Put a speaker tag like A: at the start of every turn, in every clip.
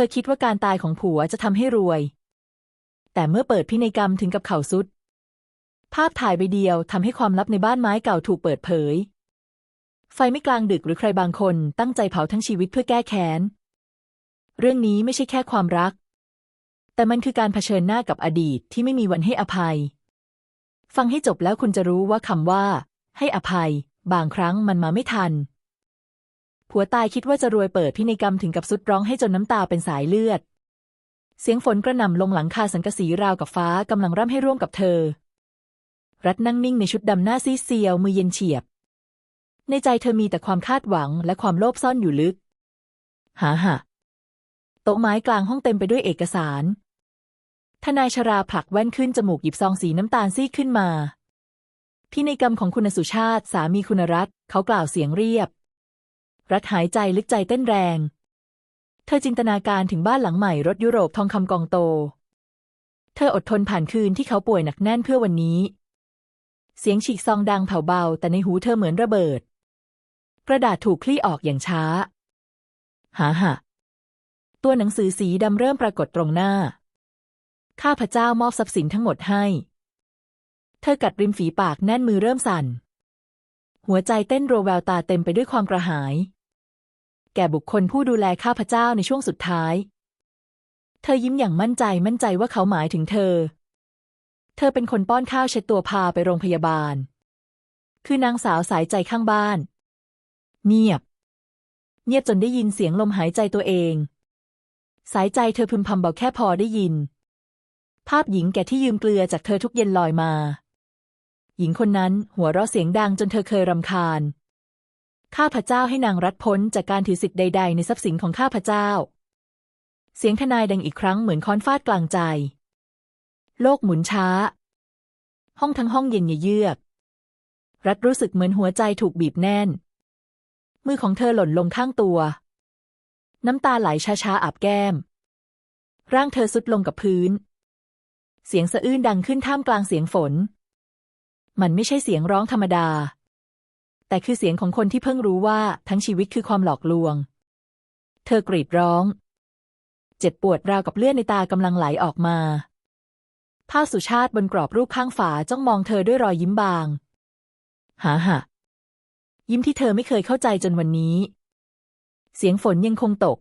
A: ธอคิดว่าการตายของผัวจะทำให้รวย แต่เมื่อเปิดพินัยกรรมถึงกับเข่าสุด ภาพถ่ายใบเดียวทำให้ความลับในบ้านไม้เก่าถูกเปิดเผย ไฟไม่กลางดึกหรือใครบางคนตั้งใจเผาทั้งชีวิตเพื่อแก้แค้น เรื่องนี้ไม่ใช่แค่ความรัก แต่มันคือการเผชิญหน้ากับอดีตที่ไม่มีวันให้อภัย ฟังให้จบแล้วคุณจะรู้ว่าคำว่า ให้อภัย บางครั้งมันมาไม่ทัน ผัวตายคิดว่าจะรวยเปิดพินัยกรรมถึงกับสุดร้องให้จนน้ำตาเป็นสายเลือด เสียงฝนกระหน่ำลงหลังคาสังกะสีราวกับฟ้ากำลังร่ำให้ร่วมกับเธอ รัดนั่งนิ่งในชุดดำหน้าซีเซียวมือเย็นเฉียบ ในใจเธอมีแต่ความคาดหวังและความโลภซ่อนอยู่ลึก หาหะโต๊ะไม้กลางห้องเต็มไปด้วยเอกสาร ทนายชราผลักแว่นขึ้นจมูกหยิบซองสีน้ำตาลซีดขึ้นมาพินัยกรรมของคุณสุชาติ สามีคุณรัตน์เขากล่าวเสียงเรียบ รัฐหายใจลึกใจเต้นแรง เธอจินตนาการถึงบ้านหลังใหม่รถยุโรปทองคำกองโต เธออดทนผ่านคืนที่เขาป่วยหนักแน่นเพื่อวันนี้ เสียงฉีกซองดังเผาเบา แต่ในหูเธอเหมือนระเบิด กระดาษถูกคลี่ออกอย่างช้า หาหะตัวหนังสือสีดำเริ่มปรากฏตรงหน้า ข้าพเจ้ามอบทรัพย์สินทั้งหมดให้ เธอกัดริมฝีปากแน่นมือเริ่มสั่น หัวใจเต้นรัวแววตาเต็มไปด้วยความกระหาย ก่บุคคลผู้ดูแลข้าพเจ้าในช่วงสุดท้าย เธอยิ้มอย่างมั่นใจมั่นใจว่าเขาหมายถึงเธอ เธอเป็นคนป้อนข้าวเช็ดตัวพาไปโรงพยาบาล คือนางสาวสายใจข้างบ้าน เงียบ เงียบจนได้ยินเสียงลมหายใจตัวเอง สายใจเธอพึมพำเบาแค่พอได้ยิน ภาพหญิงแก่ที่ยืมเกลือจากเธอทุกเย็นลอยมา หญิงคนนั้นหัวเราะเสียงดังจนเธอเคยรำคาญ ข้าพเจ้าให้นางรัดพ้นจากการถือสิทธิ์ใด ๆ ในทรัพย์สินของข้าพเจ้า เสียงทนายดังอีกครั้งเหมือนค้อนฟาดกลางใจ โลกหมุนช้า ห้องทั้งห้องเย็นเยือก รัฐรู้สึกเหมือนหัวใจถูกบีบแน่น มือของเธอหล่นลงข้างตัว น้ำตาไหลช้าๆอาบแก้ม ร่างเธอสุดลงกับพื้น เสียงสะอื้นดังขึ้นท่ามกลางเสียงฝน มันไม่ใช่เสียงร้องธรรมดา แต่คือเสียงของคนที่เพิ่งรู้ว่าทั้งชีวิตคือความหลอกลวง เธอกรีดร้อง เจ็บปวดราวกับเลือดในตากำลังไหลออกมาภาพสุชาติบนกรอบรูปข้างฝาจ้องมองเธอด้วยรอยยิ้มบาง หาหะยิ้มที่เธอไม่เคยเข้าใจจนวันนี้ เสียงฝนยังคงตก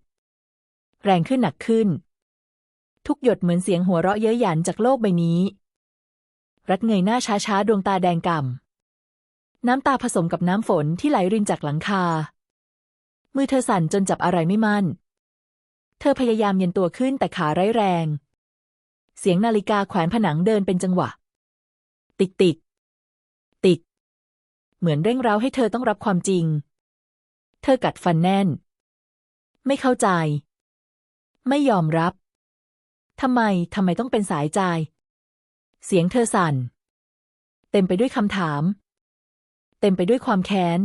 A: แรงขึ้นหนักขึ้น ทุกหยดเหมือนเสียงหัวเราะเย้ยหยันจากโลกใบนี้ รัดเงยหน้าช้าๆ ดวงตาแดงก่ำ น้ำตาผสมกับน้ำฝนที่ไหลรินจากหลังคา มือเธอสั่นจนจับอะไรไม่มั่น เธอพยายามเย็นตัวขึ้นแต่ขาไร้แรง เสียงนาฬิกาแขวนผนังเดินเป็นจังหวะ ติกติกติกเหมือนเร่งเร้าให้เธอต้องรับความจริง เธอกัดฟันแน่น ไม่เข้าใจ ไม่ยอมรับ ทำไม ทำไมต้องเป็นสายใจ เสียงเธอสั่น เต็มไปด้วยคำถาม เต็มไปด้วยความแค้น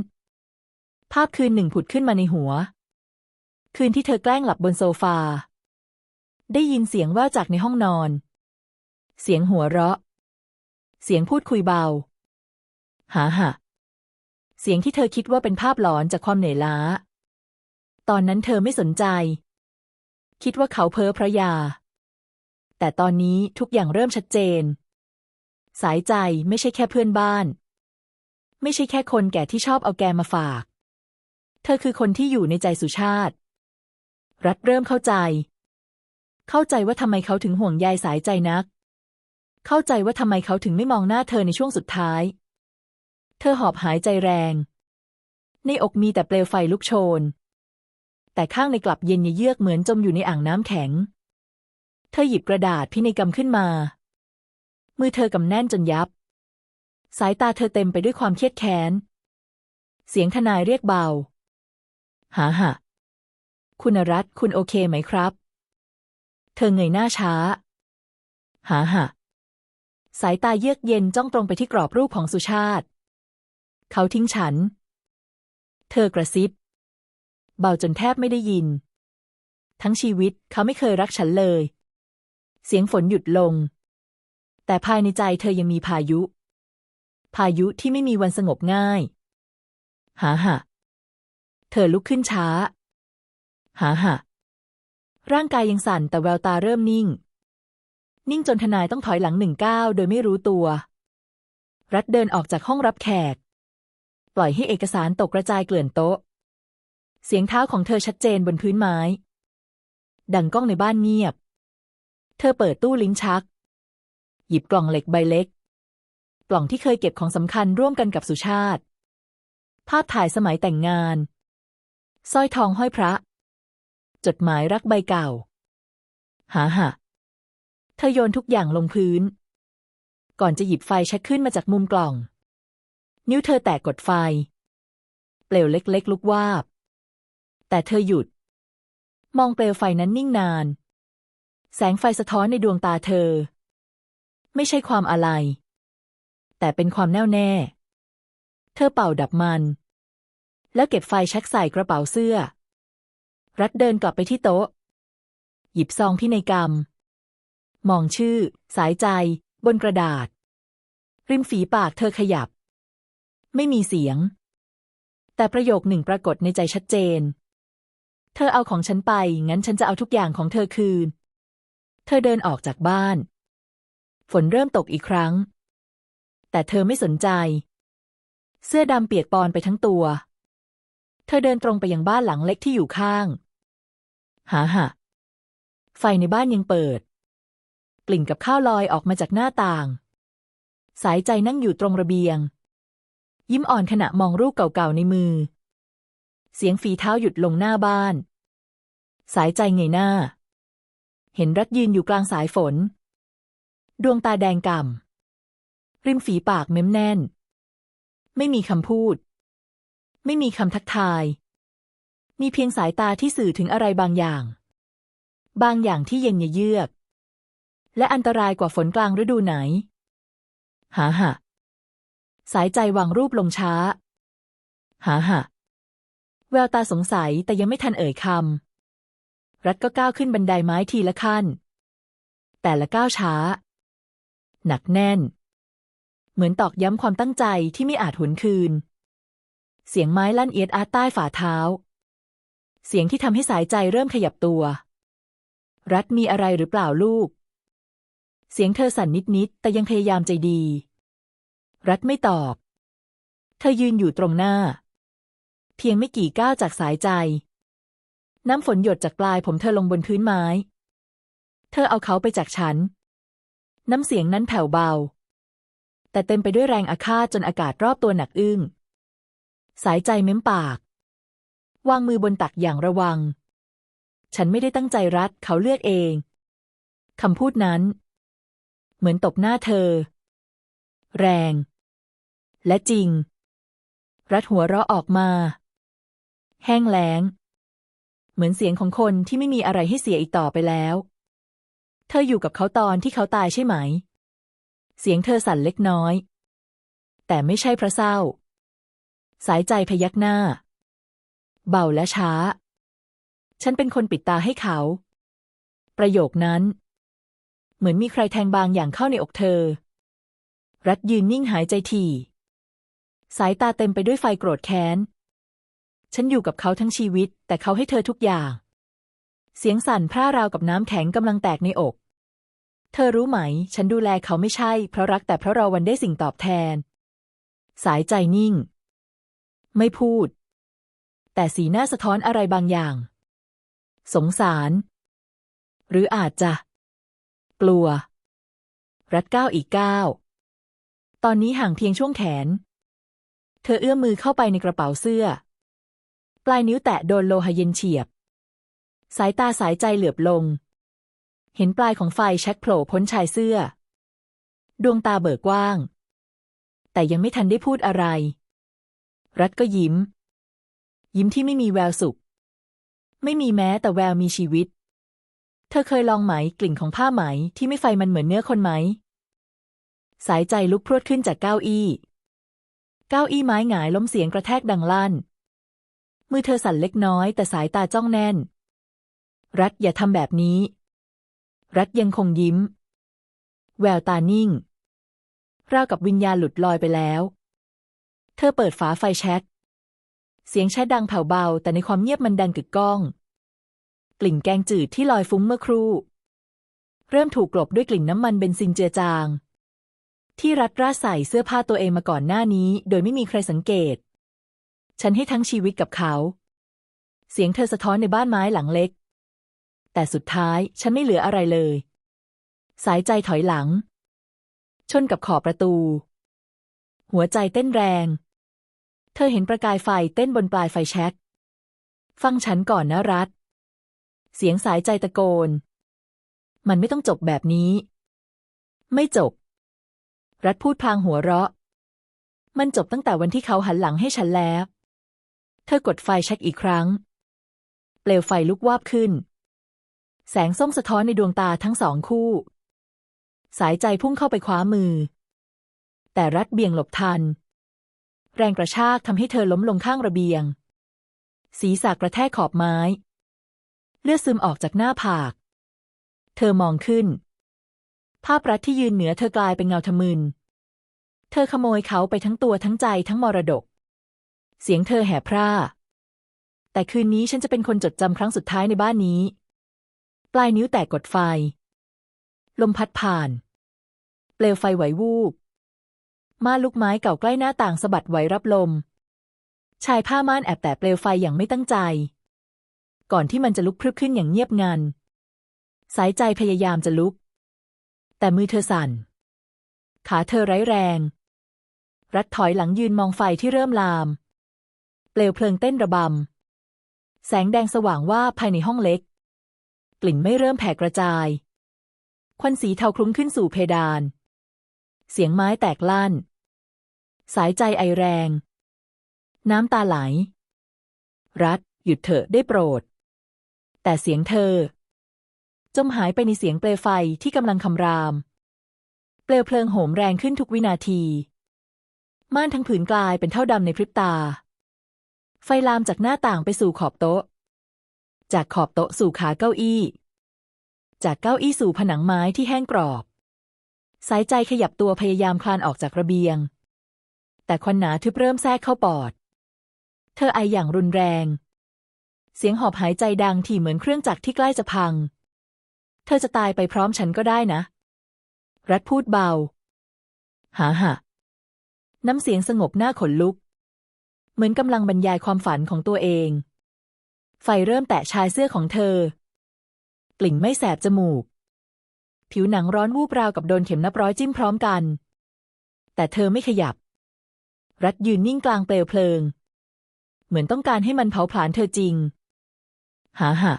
A: ภาพคืนหนึ่งผุดขึ้นมาในหัว คืนที่เธอแกล้งหลับบนโซฟา ได้ยินเสียงแว่วจากในห้องนอน เสียงหัวเราะ เสียงพูดคุยเบา หาหะเสียงที่เธอคิดว่าเป็นภาพหลอนจากความเหนื่อยล้า ตอนนั้นเธอไม่สนใจ คิดว่าเขาเพ้อพระยา แต่ตอนนี้ทุกอย่างเริ่มชัดเจน สายใจไม่ใช่แค่เพื่อนบ้าน ไม่ใช่แค่คนแก่ที่ชอบเอาแกมาฝาก เธอคือคนที่อยู่ในใจสุชาติ รัฐเริ่มเข้าใจ เข้าใจว่าทำไมเขาถึงห่วงใยสายใจนัก เข้าใจว่าทำไมเขาถึงไม่มองหน้าเธอในช่วงสุดท้าย เธอหอบหายใจแรง ในอกมีแต่เปลวไฟลุกโชน แต่ข้างในกลับเย็นเยือกเหมือนจมอยู่ในอ่างน้ำแข็ง เธอหยิบกระดาษพินัยกรรมขึ้นมา มือเธอกำแน่นจนยับ สายตาเธอเต็มไปด้วยความเครียดแค้น เสียงทนายเรียกเบา หาหะ คุณรัตคุณโอเคไหมครับ เธอเงยหน้าช้า หาหะ สายตาเยือกเย็นจ้องตรงไปที่กรอบรูปของสุชาติ เขาทิ้งฉัน เธอกระซิบ เบาจนแทบไม่ได้ยิน ทั้งชีวิตเขาไม่เคยรักฉันเลย เสียงฝนหยุดลง แต่ภายในใจเธอยังมีพายุ พายุที่ไม่มีวันสงบง่าย หาหะเธอลุกขึ้นช้า หาหะร่างกายยังสั่นแต่แววตาเริ่มนิ่ง นิ่งจนทนายต้องถอยหลังหนึ่งก้าวโดยไม่รู้ตัว รัฐเดินออกจากห้องรับแขก ปล่อยให้เอกสารตกกระจายเกลื่อนโต๊ะ เสียงเท้าของเธอชัดเจนบนพื้นไม้ ดังก้องในบ้านเงียบ เธอเปิดตู้ลิ้นชัก หยิบกล่องเหล็กใบเล็ก กล่องที่เคยเก็บของสำคัญร่วมกันกับสุชาติ ภาพถ่ายสมัยแต่งงานสร้อยทองห้อยพระ จดหมายรักใบเก่า หาหะเธอโยนทุกอย่างลงพื้น ก่อนจะหยิบไฟแช็กขึ้นมาจากมุมกล่อง นิ้วเธอแตะกดไฟ เปลวเล็กๆ ลุกวาบ แต่เธอหยุด มองเปลวไฟนั้นนิ่งนาน แสงไฟสะท้อนในดวงตาเธอ ไม่ใช่ความอะไร แต่เป็นความแน่วแน่ เธอเป่าดับมัน แล้วเก็บไฟแช็กใส่กระเป๋าเสื้อ รัดเดินกลับไปที่โต๊ะ หยิบซองพินัยกรรม มองชื่อ สายใจ บนกระดาษ ริมฝีปากเธอขยับ ไม่มีเสียง แต่ประโยคหนึ่งปรากฏในใจชัดเจน เธอเอาของฉันไป งั้นฉันจะเอาทุกอย่างของเธอคืน เธอเดินออกจากบ้าน ฝนเริ่มตกอีกครั้ง แต่เธอไม่สนใจ เสื้อดำเปียกปอนไปทั้งตัว เธอเดินตรงไปยังบ้านหลังเล็กที่อยู่ข้าง หาหะไฟในบ้านยังเปิด กลิ่นกับข้าวลอยออกมาจากหน้าต่าง สายใจนั่งอยู่ตรงระเบียง ยิ้มอ่อนขณะมองรูปเก่าๆในมือ เสียงฝีเท้าหยุดลงหน้าบ้าน สายใจเงยหน้า เห็นรัดยืนอยู่กลางสายฝน ดวงตาแดงก่ำ ริมฝีปากเม้มแน่น ไม่มีคำพูด ไม่มีคำทักทาย มีเพียงสายตาที่สื่อถึงอะไรบางอย่าง บางอย่างที่เย็นเยือก และอันตรายกว่าฝนกลางฤดูไหน หาหะ สายใจวางรูปลงช้า หาหะ แววตาสงสัยแต่ยังไม่ทันเอ่ยคำ รัดก็ก้าวขึ้นบันไดไม้ทีละขั้น แต่ละก้าวช้า หนักแน่น เหมือนตอกย้ำความตั้งใจที่ไม่อาจหวนคืน เสียงไม้ลั่นเอียดอาร์ใต้ฝ่าเท้า เสียงที่ทำให้สายใจเริ่มขยับตัว รัดมีอะไรหรือเปล่าลูก เสียงเธอสั่นนิดๆแต่ยังพยายามใจดี รัดไม่ตอบ เธอยืนอยู่ตรงหน้า เพียงไม่กี่ก้าวจากสายใจ น้ำฝนหยดจากปลายผมเธอลงบนพื้นไม้ เธอเอาเขาไปจากฉัน น้ำเสียงนั้นแผ่วเบา แต่เต็มไปด้วยแรงอาฆาตจนอากาศรอบตัวหนักอึ้ง สายใจเม้มปาก วางมือบนตักอย่างระวัง ฉันไม่ได้ตั้งใจรัดเขาเลือกเอง คำพูดนั้น เหมือนตบหน้าเธอ แรง และจริง รัดหัวเราะออกมา แห้งแล้ง เหมือนเสียงของคนที่ไม่มีอะไรให้เสียอีกต่อไปแล้ว เธออยู่กับเขาตอนที่เขาตายใช่ไหม เสียงเธอสั่นเล็กน้อย แต่ไม่ใช่เพราะเศร้า สายใจพยักหน้า เบาและช้า ฉันเป็นคนปิดตาให้เขา ประโยคนั้น เหมือนมีใครแทงบางอย่างเข้าในอกเธอ รัดยืนนิ่งหายใจถี่สายตาเต็มไปด้วยไฟโกรธแค้น ฉันอยู่กับเขาทั้งชีวิต แต่เขาให้เธอทุกอย่าง เสียงสั่นพร่าราวกับน้ำแข็งกำลังแตกในอก เธอรู้ไหม ฉันดูแลเขาไม่ใช่ เพราะรักแต่เพราะเราวันได้สิ่งตอบแทน สายใจนิ่ง ไม่พูด แต่สีหน้าสะท้อนอะไรบางอย่าง สงสาร หรืออาจจะ กลัว รัดก้าวอีกก้าวตอนนี้ห่างเพียงช่วงแขน เธอเอื้อมมือเข้าไปในกระเป๋าเสื้อ ปลายนิ้วแตะโดนโลหะเย็นเฉียบ สายตาสายใจเหลือบลง เห็นปลายของไฟแช็กโผล่พ้นชายเสื้อ ดวงตาเบิกกว้าง แต่ยังไม่ทันได้พูดอะไร รัดก็ยิ้ม ยิ้มที่ไม่มีแววสุข ไม่มีแม้แต่แววมีชีวิต เธอเคยลองไหมกลิ่นของผ้าไหมที่ไม่ไฟมันเหมือนเนื้อคนไหม สายใจลุกพรวดขึ้นจากเก้าอี้ เก้าอี้ไม้หงายล้มเสียงกระแทกดังลั่น มือเธอสั่นเล็กน้อยแต่สายตาจ้องแน่น รัฐอย่าทำแบบนี้ รัฐยังคงยิ้ม แววตานิ่ง ราวกับวิญญาณหลุดลอยไปแล้ว เธอเปิดฝาไฟแช็กเสียงแชดังแผ่วเบา แต่ในความเงียบมันดังกึกก้อง กลิ่นแกงจืดที่ลอยฟุ้งเมื่อครู่ เริ่มถูกกลบด้วยกลิ่นน้ำมันเบนซินเจือจาง ที่รัดราใส่เสื้อผ้าตัวเองมาก่อนหน้านี้ โดยไม่มีใครสังเกต ฉันให้ทั้งชีวิตกับเขา เสียงเธอสะท้อนในบ้านไม้หลังเล็ก แต่สุดท้ายฉันไม่เหลืออะไรเลย สายใจถอยหลัง ชนกับขอบประตู หัวใจเต้นแรง เธอเห็นประกายไฟเต้นบนปลายไฟแช็ก ฟังฉันก่อนนะรัฐ เสียงสายใจตะโกน มันไม่ต้องจบแบบนี้ ไม่จบ รัฐพูดพลางหัวเราะ มันจบตั้งแต่วันที่เขาหันหลังให้ฉันแล้ว เธอกดไฟแช็กอีกครั้ง เปลวไฟลุกวาบขึ้น แสงส้มสะท้อนในดวงตาทั้งสองคู่ สายใจพุ่งเข้าไปคว้ามือ แต่รัฐเบี่ยงหลบทัน แรงกระชากทำให้เธอล้มลงข้างระเบียง ศีรษะกระแทกขอบไม้ เลือดซึมออกจากหน้าผาก เธอมองขึ้น ภาพรัฐที่ยืนเหนือเธอกลายเป็นเงาทะมึน เธอขโมยเขาไปทั้งตัวทั้งใจทั้งมรดก เสียงเธอแห่พร่าแต่คืนนี้ฉันจะเป็นคนจดจำครั้งสุดท้ายในบ้านนี้ ปลายนิ้วแตกกดไฟ ลมพัดผ่าน เปลวไฟไหววูบม่านลูกไม้เก่าใกล้หน้าต่างสะบัดไหวรับลม ชายผ้าม่านแอบแตะเปลวไฟอย่างไม่ตั้งใจ ก่อนที่มันจะลุกพรึบขึ้นอย่างเงียบงัน สายใจพยายามจะลุก แต่มือเธอสั่น ขาเธอไร้แรง รัดถอยหลังยืนมองไฟที่เริ่มลาม เปลวเพลิงเต้นระบำ แสงแดงสว่างว่าภายในห้องเล็ก ลิ่นไม่เริ่มแผ่กระจาย ควันสีเทาคลุ้งขึ้นสู่เพดาน เสียงไม้แตกลั่น สายใจไอแรง น้ำตาไหล รัดหยุดเถอะได้โปรด แต่เสียงเธอ จมหายไปในเสียงเปลวไฟที่กำลังคำราม เปลวเพลิงโหมแรงขึ้นทุกวินาที ม่านทั้งผืนกลายเป็นเท่าดำในพริบตา ไฟลามจากหน้าต่างไปสู่ขอบโต๊ะ จากขอบโต๊ะสู่ขาเก้าอี้ จากเก้าอี้สู่ผนังไม้ที่แห้งกรอบ สายใจขยับตัวพยายามคลานออกจากระเบียง แต่ควันหนาทึบเริ่มแทรกเข้าปอด เธอไออย่างรุนแรง เสียงหอบหายใจดังที่เหมือนเครื่องจักรที่ใกล้จะพัง เธอจะตายไปพร้อมฉันก็ได้นะ รัฐพูดเบา หาหะน้ำเสียงสงบหน้าขนลุก เหมือนกำลังบรรยายความฝันของตัวเอง ไฟเริ่มแตะชายเสื้อของเธอ กลิ่นไม่แสบจมูก ผิวหนังร้อนวูบราวกับโดนเข็มนับร้อยจิ้มพร้อมกัน แต่เธอไม่ขยับ รัฐยืนนิ่งกลางเปลวเพลิง เหมือนต้องการให้มันเผาผลาญเธอจริง หาหะ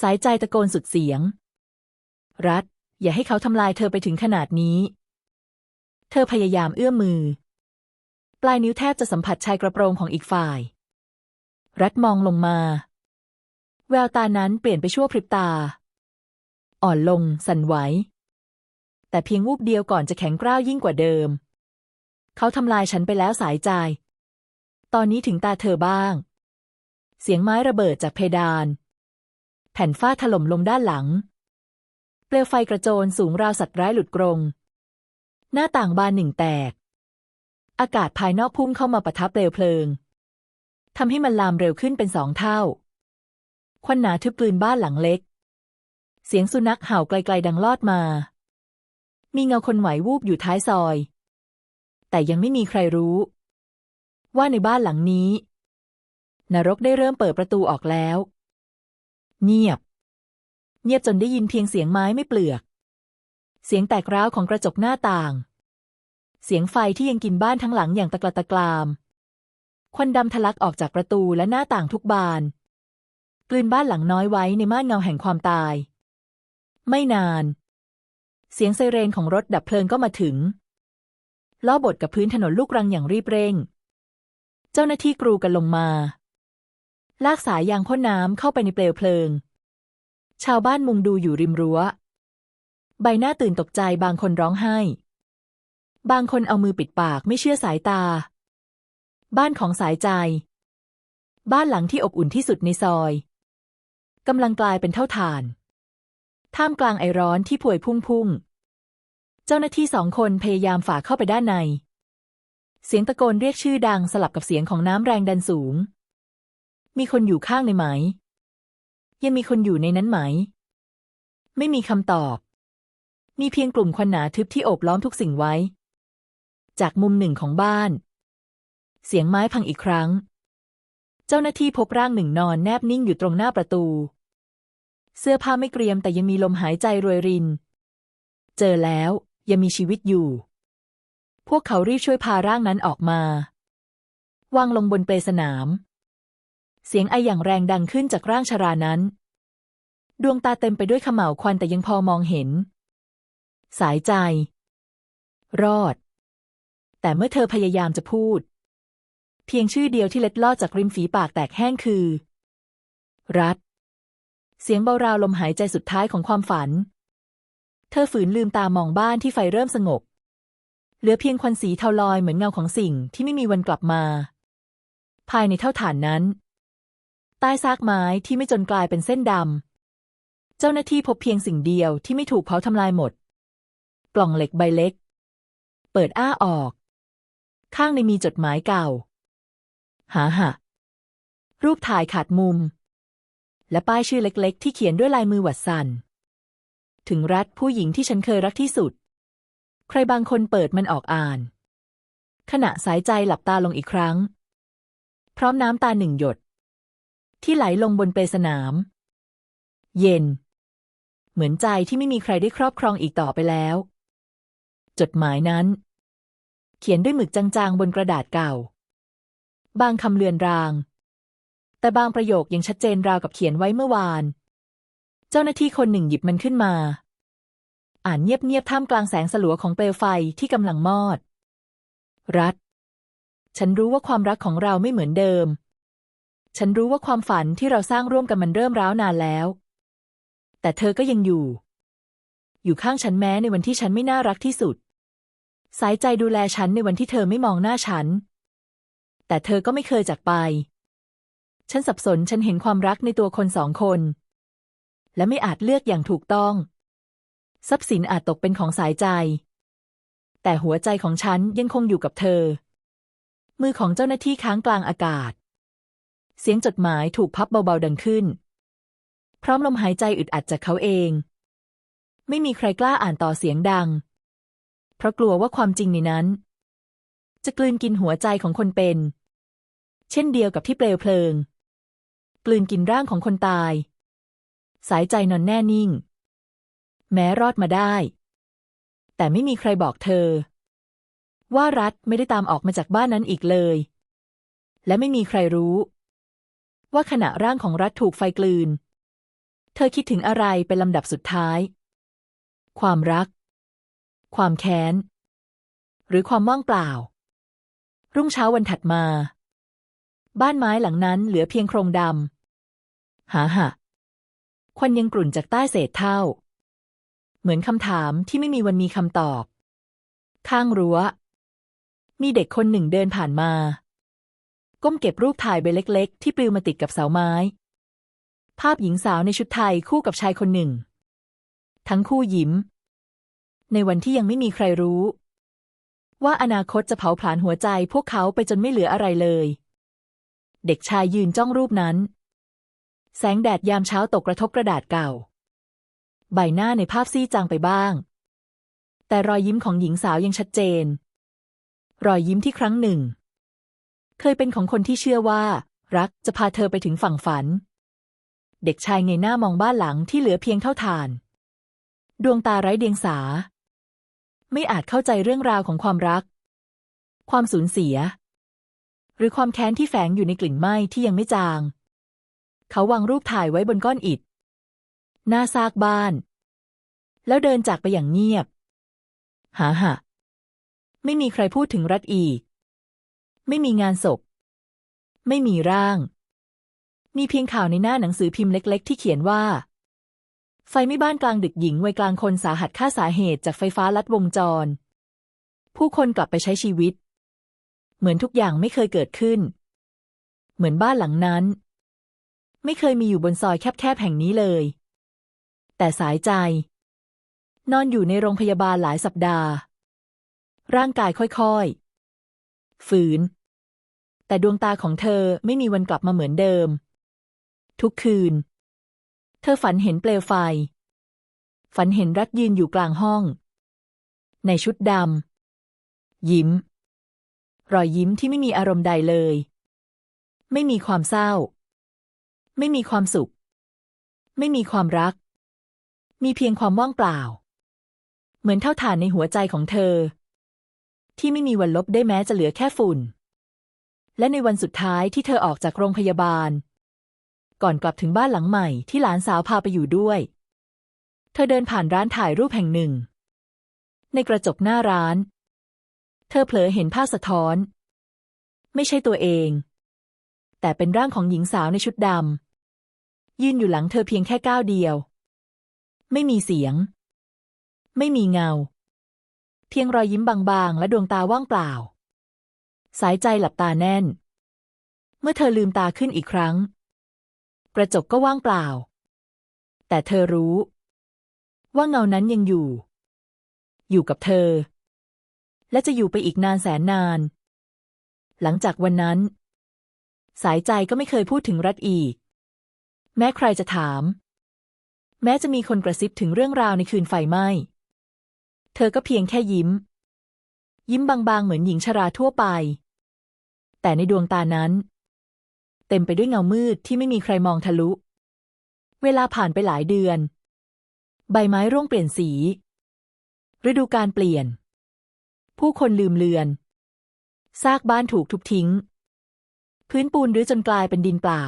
A: สายใจตะโกนสุดเสียง รัฐอย่าให้เขาทำลายเธอไปถึงขนาดนี้ เธอพยายามเอื้อมมือ ปลายนิ้วแทบจะสัมผัสชายกระโปรงของอีกฝ่าย รัฐมองลงมา แววตานั้นเปลี่ยนไปชั่วพริบตา อ่อนลง สั่นไหว แต่เพียงวูบเดียวก่อนจะแข็งกร้าวยิ่งกว่าเดิม เขาทำลายฉันไปแล้วสายใจ ตอนนี้ถึงตาเธอบ้าง เสียงไม้ระเบิดจากเพดาน แผ่นฝ้าถล่มลงด้านหลัง เปลวไฟกระโจนสูงราวสัตว์ร้ายหลุดกรง หน้าต่างบานหนึ่งแตก อากาศภายนอกพุ่งเข้ามาปะทะเปลวเพลิง ทำให้มันลามเร็วขึ้นเป็นสองเท่า ควันหนาทึบกลืนบ้านหลังเล็ก เสียงสุนัขเห่าไกลๆดังลอดมา มีเงาคนไหววูบอยู่ท้ายซอย แต่ยังไม่มีใครรู้ ว่าในบ้านหลังนี้ นรกได้เริ่มเปิดประตูออกแล้ว เงียบ เงียบจนได้ยินเพียงเสียงไม้ไม่เปลือก เสียงแตกร้าวของกระจกหน้าต่าง เสียงไฟที่ยังกินบ้านทั้งหลังอย่างตะกละตะกราม ควันดำทะลักออกจากประตูและหน้าต่างทุกบาน กลืนบ้านหลังน้อยไว้ในม่านเงาแห่งความตาย ไม่นาน เสียงไซเรนของรถดับเพลิงก็มาถึง ล้อบดกับพื้นถนนลูกรังอย่างรีบเร่ง เจ้าหน้าที่กรูกันลงมา ลากสายยางพ่นน้ำเข้าไปในเปลวเพลิง ชาวบ้านมุงดูอยู่ริมรั้ว ใบหน้าตื่นตกใจบางคนร้องไห้ บางคนเอามือปิดปากไม่เชื่อสายตา บ้านของสายใจ บ้านหลังที่อบอุ่นที่สุดในซอยกำลังกลายเป็นเท่าฐาน ท่ามกลางไอร้อนที่พวยพุ่งพุ่ง เจ้าหน้าที่สองคนพยายามฝ่าเข้าไปด้านใน เสียงตะโกนเรียกชื่อดังสลับกับเสียงของน้ำแรงดันสูง มีคนอยู่ข้างในไหม ยังมีคนอยู่ในนั้นไหม ไม่มีคำตอบ มีเพียงกลุ่มควันหนาทึบที่โอบล้อมทุกสิ่งไว้ จากมุมหนึ่งของบ้าน เสียงไม้พังอีกครั้ง เจ้าหน้าที่พบร่างหนึ่งนอนแนบนิ่งอยู่ตรงหน้าประตู เสื้อผ้าไม่เกรียมแต่ยังมีลมหายใจรวยริน เจอแล้วยังมีชีวิตอยู่ พวกเขารีบช่วยพาร่างนั้นออกมาวางลงบนเปลสนาม เสียงไออย่างแรงดังขึ้นจากร่างชรานั้น ดวงตาเต็มไปด้วยขม่าวควันแต่ยังพอมองเห็น สายใจ รอด แต่เมื่อเธอพยายามจะพูด เพียงชื่อเดียวที่เล็ดลอดจากริมฝีปากแตกแห้งคือ รัฐ เสียงเบาราวลมหายใจสุดท้ายของความฝัน เธอฝืนลืมตามองบ้านที่ไฟเริ่มสงบ เหลือเพียงควันสีเทาลอยเหมือนเงาของสิ่งที่ไม่มีวันกลับมา ภายในเท่าฐานนั้น ใต้ซากไม้ที่ไม่จนกลายเป็นเส้นดำ เจ้าหน้าที่พบเพียงสิ่งเดียวที่ไม่ถูกเผาทำลายหมด กล่องเหล็กใบเล็ก เปิดอ้าออก ข้างในมีจดหมายเก่า หาหะรูปถ่ายขาดมุม และป้ายชื่อเล็ก ๆ ที่เขียนด้วยลายมือหวัดสัน่นถึงรัฐผู้หญิงที่ฉันเคยรักที่สุด ใครบางคนเปิดมันออกอ่าน ขณะสายใจหลับตาลงอีกครั้ง พร้อมน้ำตาหนึ่งหยด ที่ไหลลงบนเปลสนาม เย็น เหมือนใจที่ไม่มีใครได้ครอบครองอีกต่อไปแล้ว จดหมายนั้น เขียนด้วยหมึกจางๆบนกระดาษเก่า บางคำเลือนราง แต่บางประโยคยังชัดเจนราวกับเขียนไว้เมื่อวาน เจ้าหน้าที่คนหนึ่งหยิบมันขึ้นมา อ่านเงียบๆท่ามกลางแสงสลัวของเปลวไฟที่กำลังมอด รัฐ ฉันรู้ว่าความรักของเราไม่เหมือนเดิม ฉันรู้ว่าความฝันที่เราสร้างร่วมกันมันเริ่มร้าวนานแล้ว แต่เธอก็ยังอยู่ อยู่ข้างฉันแม้ในวันที่ฉันไม่น่ารักที่สุด สายใจดูแลฉันในวันที่เธอไม่มองหน้าฉัน แต่เธอก็ไม่เคยจากไป ฉันสับสนฉันเห็นความรักในตัวคนสองคน และไม่อาจเลือกอย่างถูกต้อง ทรัพย์สินอาจตกเป็นของสายใจ แต่หัวใจของฉันยังคงอยู่กับเธอ มือของเจ้าหน้าที่ค้างกลางอากาศ เสียงจดหมายถูกพับเบาๆดังขึ้น พร้อมลมหายใจอึดอัดจากเขาเอง ไม่มีใครกล้าอ่านต่อเสียงดัง เพราะกลัวว่าความจริงในนั้น จะกลืนกินหัวใจของคนเป็น เช่นเดียวกับที่เปลวเพลิง กลืนกินร่างของคนตาย สายใจนอนแน่นิ่ง แม้รอดมาได้ แต่ไม่มีใครบอกเธอ ว่ารัฐไม่ได้ตามออกมาจากบ้านนั้นอีกเลย และไม่มีใครรู้ ว่าขณะร่างของรัฐถูกไฟกลืน เธอคิดถึงอะไรเป็นลำดับสุดท้าย ความรัก ความแค้นหรือความว่างเปล่า รุ่งเช้าวันถัดมา บ้านไม้หลังนั้นเหลือเพียงโครงดำหาหะควันยังกลุ่นจากใต้เศษเท่า เหมือนคำถามที่ไม่มีวันมีคำตอบ ข้างรั้ว มีเด็กคนหนึ่งเดินผ่านมา ก้มเก็บรูปถ่ายใบเล็ก ๆ ที่ปลิวมาติดกับเสาไม้ ภาพหญิงสาวในชุดไทยคู่กับชายคนหนึ่ง ทั้งคู่ยิ้ม ในวันที่ยังไม่มีใครรู้ ว่าอนาคตจะเผาผลาญหัวใจพวกเขาไปจนไม่เหลืออะไรเลย เด็กชายยืนจ้องรูปนั้น แสงแดดยามเช้าตกกระทบกระดาษเก่า ใบหน้าในภาพซีดจางไปบ้าง แต่รอยยิ้มของหญิงสาวยังชัดเจน รอยยิ้มที่ครั้งหนึ่ง เคยเป็นของคนที่เชื่อว่า รักจะพาเธอไปถึงฝั่งฝัน เด็กชายเงยหน้ามองบ้านหลังที่เหลือเพียงเท่าฐาน ดวงตาไร้เดียงสา ไม่อาจเข้าใจเรื่องราวของความรัก ความสูญเสีย หรือความแค้นที่แฝงอยู่ในกลิ่นไหม้ที่ยังไม่จาง เขาวางรูปถ่ายไว้บนก้อนอิฐ หน้าซากบ้าน แล้วเดินจากไปอย่างเงียบ หาหะไม่มีใครพูดถึงรัฐอีก ไม่มีงานศพ ไม่มีร่าง มีเพียงข่าวในหน้าหนังสือพิมพ์เล็ก ๆ ที่เขียนว่า ไฟไหม้บ้านกลางดึกหญิงวัยกลางคนสาหัสฆ่าสาเหตุจากไฟฟ้าลัดวงจร ผู้คนกลับไปใช้ชีวิต เหมือนทุกอย่างไม่เคยเกิดขึ้น เหมือนบ้านหลังนั้น ไม่เคยมีอยู่บนซอยแคบๆแห่งนี้เลย แต่สายใจ นอนอยู่ในโรงพยาบาลหลายสัปดาห์ ร่างกายค่อยๆ ฝืน แต่ดวงตาของเธอไม่มีวันกลับมาเหมือนเดิม ทุกคืน ธอฝันเห็นเปลวไฟ ฝันเห็นรัฐยืนอยู่กลางห้อง ในชุดดำ ยิ้ม รอยยิ้มที่ไม่มีอารมณ์ใดเลย ไม่มีความเศร้า ไม่มีความสุข ไม่มีความรัก มีเพียงความว่างเปล่า เหมือนเท่าฐานในหัวใจของเธอ ที่ไม่มีวันลบได้แม้จะเหลือแค่ฝุ่น และในวันสุดท้ายที่เธอออกจากโรงพยาบาล ก่อนกลับถึงบ้านหลังใหม่ที่หลานสาวพาไปอยู่ด้วย เธอเดินผ่านร้านถ่ายรูปแห่งหนึ่ง ในกระจกหน้าร้าน เธอเผลอเห็นภาพสะท้อน ไม่ใช่ตัวเอง แต่เป็นร่างของหญิงสาวในชุดดำยืนอยู่หลังเธอเพียงแค่ก้าวเดียว ไม่มีเสียง ไม่มีเงา เพียงรอยยิ้มบางๆ และดวงตาว่างเปล่า สายใจหลับตาแน่น เมื่อเธอลืมตาขึ้นอีกครั้ง กระจกก็ว่างเปล่า แต่เธอรู้ ว่าเงานั้นยังอยู่ อยู่กับเธอ และจะอยู่ไปอีกนานแสนนาน หลังจากวันนั้น สายใจก็ไม่เคยพูดถึงรัฐอีก แม้ใครจะถาม แม้จะมีคนกระซิบถึงเรื่องราวในคืนไฟไหม้ เธอก็เพียงแค่ยิ้ม ยิ้มบางๆเหมือนหญิงชราทั่วไป แต่ในดวงตานั้น เต็มไปด้วยเงามืดที่ไม่มีใครมองทะลุ เวลาผ่านไปหลายเดือน ใบไม้ร่วงเปลี่ยนสี ฤดูกาลเปลี่ยน ผู้คนลืมเลือน ซากบ้านถูกทุบทิ้ง พื้นปูนรื้อจนกลายเป็นดินเปล่า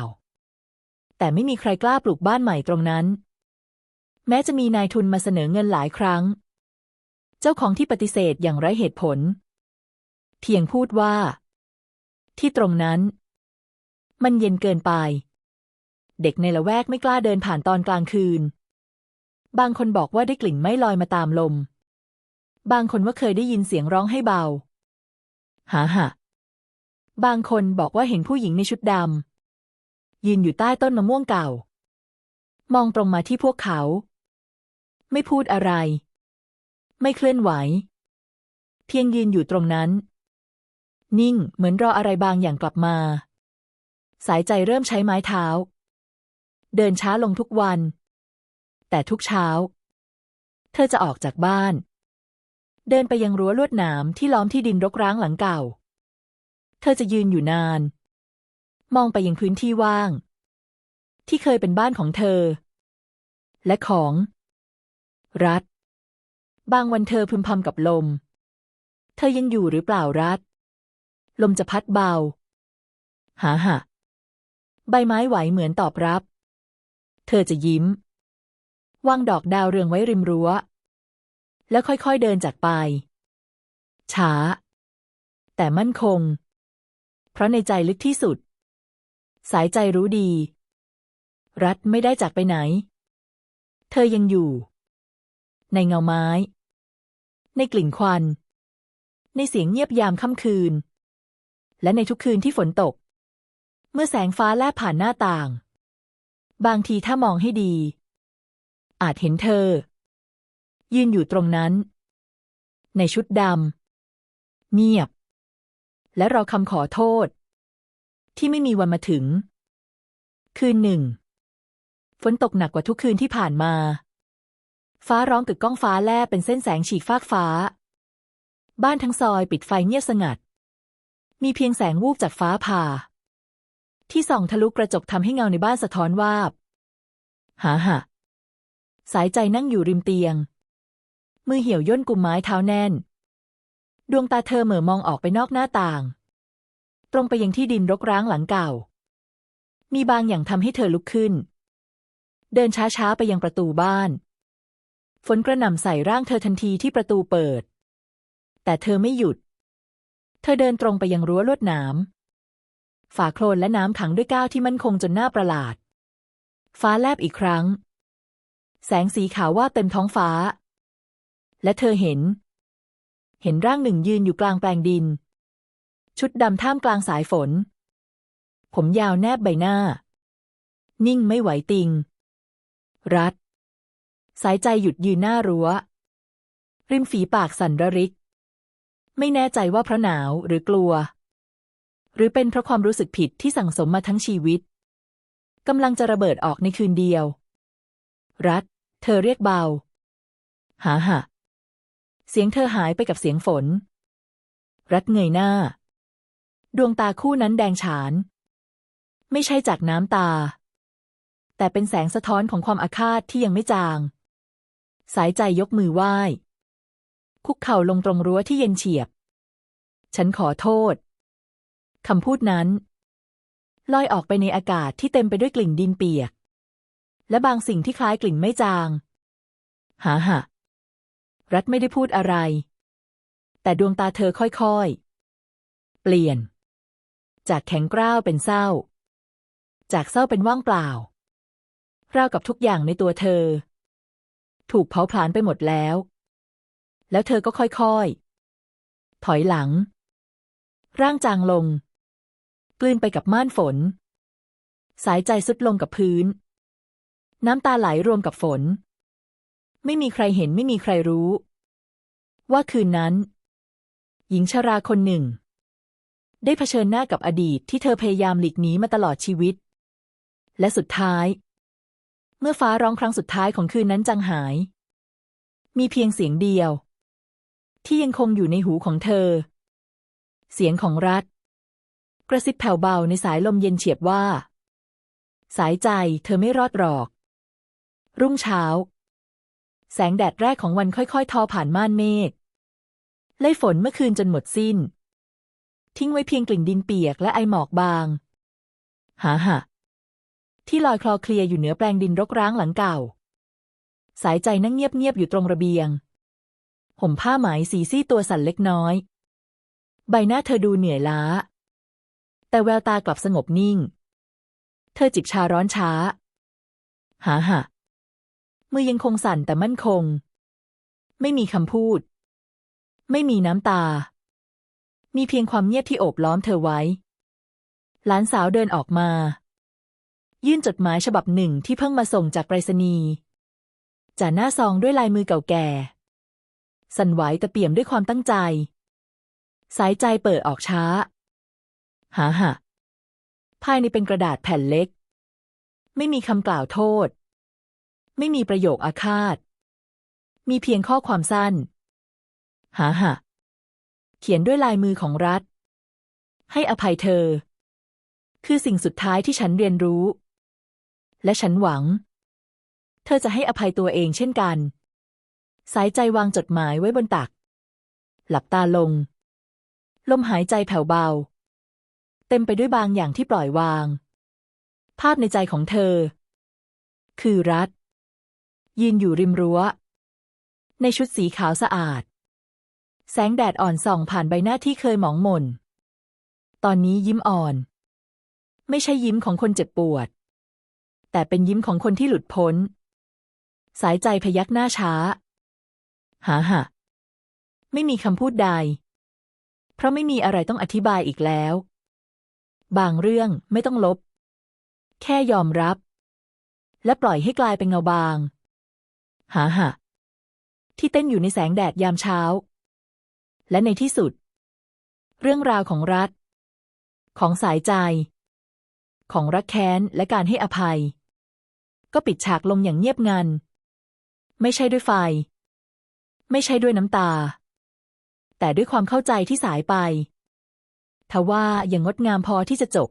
A: แต่ไม่มีใครกล้าปลูกบ้านใหม่ตรงนั้น แม้จะมีนายทุนมาเสนอเงินหลายครั้ง เจ้าของที่ปฏิเสธอย่างไร้เหตุผล เพียงพูดว่า ที่ตรงนั้น มันเย็นเกินไป เด็กในละแวกไม่กล้าเดินผ่านตอนกลางคืน บางคนบอกว่าได้กลิ่นไม่ลอยมาตามลม บางคนว่าเคยได้ยินเสียงร้องให้เบาหาหะบางคนบอกว่าเห็นผู้หญิงในชุดดำยืนอยู่ใต้ต้นมะม่วงเก่า มองตรงมาที่พวกเขา ไม่พูดอะไร ไม่เคลื่อนไหว เพียงยืนอยู่ตรงนั้น นิ่งเหมือนรออะไรบางอย่างกลับมา สายใจเริ่มใช้ไม้เท้า เดินช้าลงทุกวัน แต่ทุกเช้า เธอจะออกจากบ้าน เดินไปยังรั้วลวดหนามที่ล้อมที่ดินรกร้างหลังเก่า เธอจะยืนอยู่นาน มองไปยังพื้นที่ว่าง ที่เคยเป็นบ้านของเธอ และของ รัฐ บางวันเธอพึมพำกับลม เธอยังอยู่หรือเปล่ารัฐ ลมจะพัดเบาหาหะ ใบไม้ไหวเหมือนตอบรับ เธอจะยิ้ม วางดอกดาวเรืองไว้ริมรั้ว แล้วค่อยๆเดินจากไป ช้า แต่มั่นคง เพราะในใจลึกที่สุด สายใจรู้ดี รัฐไม่ได้จากไปไหน เธอยังอยู่ ในเงาไม้ ในกลิ่นควัน ในเสียงเงียบยามค่ำคืน และในทุกคืนที่ฝนตก เมื่อแสงฟ้าแลบผ่านหน้าต่าง บางทีถ้ามองให้ดี อาจเห็นเธอ ยืนอยู่ตรงนั้น ในชุดดำเงียบ และรอคำขอโทษ ที่ไม่มีวันมาถึง คืนหนึ่ง ฝนตกหนักกว่าทุกคืนที่ผ่านมา ฟ้าร้องกึกก้องฟ้าแลบเป็นเส้นแสงฉีกฟากฟ้า บ้านทั้งซอยปิดไฟเงียบสงัด มีเพียงแสงวูบจากฟ้าผ่า ที่ส่องทะลุกระจกทำให้เงาในบ้านสะท้อนวาบหาหะสายใจนั่งอยู่ริมเตียง มือเหี่ยวย่นกุมไม้เท้าแน่น ดวงตาเธอเหม่อมองออกไปนอกหน้าต่าง ตรงไปยังที่ดินรกร้างหลังเก่า มีบางอย่างทำให้เธอลุกขึ้น เดินช้าๆไปยังประตูบ้าน ฝนกระหน่ำใส่ร่างเธอทันทีที่ประตูเปิด แต่เธอไม่หยุด เธอเดินตรงไปยังรั้วลวดหนาม ฝาโคลนและน้ำขังด้วยก้าวที่มั่นคงจนน่าประหลาด ฟ้าแลบอีกครั้ง แสงสีขาวว่าเต็มท้องฟ้า และเธอเห็น เห็นร่างหนึ่งยืนอยู่กลางแปลงดิน ชุดดำท่ามกลางสายฝน ผมยาวแนบใบหน้า นิ่งไม่ไหวติง รัด สายใจหยุดยืนหน้ารั้ว ริมฝีปากสั่นระริก ไม่แน่ใจว่าเพราะหนาวหรือกลัว หรือเป็นเพราะความรู้สึกผิดที่สั่งสมมาทั้งชีวิตกำลังจะระเบิดออกในคืนเดียว รัฐเธอเรียกเบา หาหะเสียงเธอหายไปกับเสียงฝน รัฐเงยหน้า ดวงตาคู่นั้นแดงฉาน ไม่ใช่จากน้ำตา แต่เป็นแสงสะท้อนของความอาฆาตที่ยังไม่จาง สายใจยกมือไหว้ คุกเข่าลงตรงรั้วที่เย็นเฉียบ ฉันขอโทษ คำพูดนั้น ลอยออกไปในอากาศที่เต็มไปด้วยกลิ่นดินเปียก และบางสิ่งที่คล้ายกลิ่นไม่จาง หาหะรัฐไม่ได้พูดอะไร แต่ดวงตาเธอค่อยๆ เปลี่ยน จากแข็งกร้าวเป็นเศร้า จากเศร้าเป็นว่างเปล่า ราวกับทุกอย่างในตัวเธอ ถูกเผาผลาญไปหมดแล้ว แล้วเธอก็ค่อยๆ ถอยหลัง ร่างจางลง กลืนไปกับม่านฝน สายใจสุดลงกับพื้น น้ำตาไหลรวมกับฝน ไม่มีใครเห็นไม่มีใครรู้ ว่าคืนนั้น หญิงชราคนหนึ่ง ได้เผชิญหน้ากับอดีตที่เธอพยายามหลีกหนีมาตลอดชีวิต และสุดท้าย เมื่อฟ้าร้องครั้งสุดท้ายของคืนนั้นจางหาย มีเพียงเสียงเดียว ที่ยังคงอยู่ในหูของเธอ เสียงของรัฐ กระซิบแผ่วเบาในสายลมเย็นเฉียบว่า สายใจเธอไม่รอดหรอก รุ่งเช้า แสงแดดแรกของวันค่อยๆ ทอผ่านม่านเมฆไล่ฝนเมื่อคืนจนหมดสิ้น ทิ้งไว้เพียงกลิ่นดินเปียกและไอหมอกบาง หาหะที่ลอยคลอเคลียอยู่เหนือแปลงดินรกร้างหลังเก่า สายใจนั่งเงียบๆอยู่ตรงระเบียง ห่มผ้าไหมสีซี่ตัวสั่นเล็กน้อย ใบหน้าเธอดูเหนื่อยล้า แต่แววตากลับสงบนิ่ง เธอจิบชาร้อนช้า หาหะมือยังคงสั่นแต่มั่นคง ไม่มีคำพูด ไม่มีน้ำตา มีเพียงความเงียบที่โอบล้อมเธอไว้ หลานสาวเดินออกมา ยื่นจดหมายฉบับหนึ่งที่เพิ่งมาส่งจากไปรษณีย์จ่าหน้าซองด้วยลายมือเก่าแก่ สั่นไหวแต่เปี่ยมด้วยความตั้งใจ สายใจเปิดออกช้า หาหะภายในเป็นกระดาษแผ่นเล็ก ไม่มีคำกล่าวโทษ ไม่มีประโยคอาฆาต มีเพียงข้อความสั้น หาหะเขียนด้วยลายมือของรัฐ ให้อภัยเธอ คือสิ่งสุดท้ายที่ฉันเรียนรู้ และฉันหวัง เธอจะให้อภัยตัวเองเช่นกัน สายใจวางจดหมายไว้บนตัก หลับตาลง ลมหายใจแผ่วเบา เต็มไปด้วยบางอย่างที่ปล่อยวาง ภาพในใจของเธอ คือรัฐ ยืนอยู่ริมรั้ว ในชุดสีขาวสะอาด แสงแดดอ่อนส่องผ่านใบหน้าที่เคยหมองหม่น ตอนนี้ยิ้มอ่อน ไม่ใช่ยิ้มของคนเจ็บปวด แต่เป็นยิ้มของคนที่หลุดพ้น สายใจพยักหน้าช้า หาหะไม่มีคำพูดใด เพราะไม่มีอะไรต้องอธิบายอีกแล้ว บางเรื่องไม่ต้องลบ แค่ยอมรับ และปล่อยให้กลายเป็นเงาบาง หาหะที่เต้นอยู่ในแสงแดดยามเช้า และในที่สุด เรื่องราวของรัฐ ของสายใจ ของรักแค้นและการให้อภัย ก็ปิดฉากลงอย่างเงียบงัน ไม่ใช่ด้วยไฟ ไม่ใช่ด้วยน้ำตา แต่ด้วยความเข้าใจที่สายไป ทว่ายังงดงามพอที่จะจบ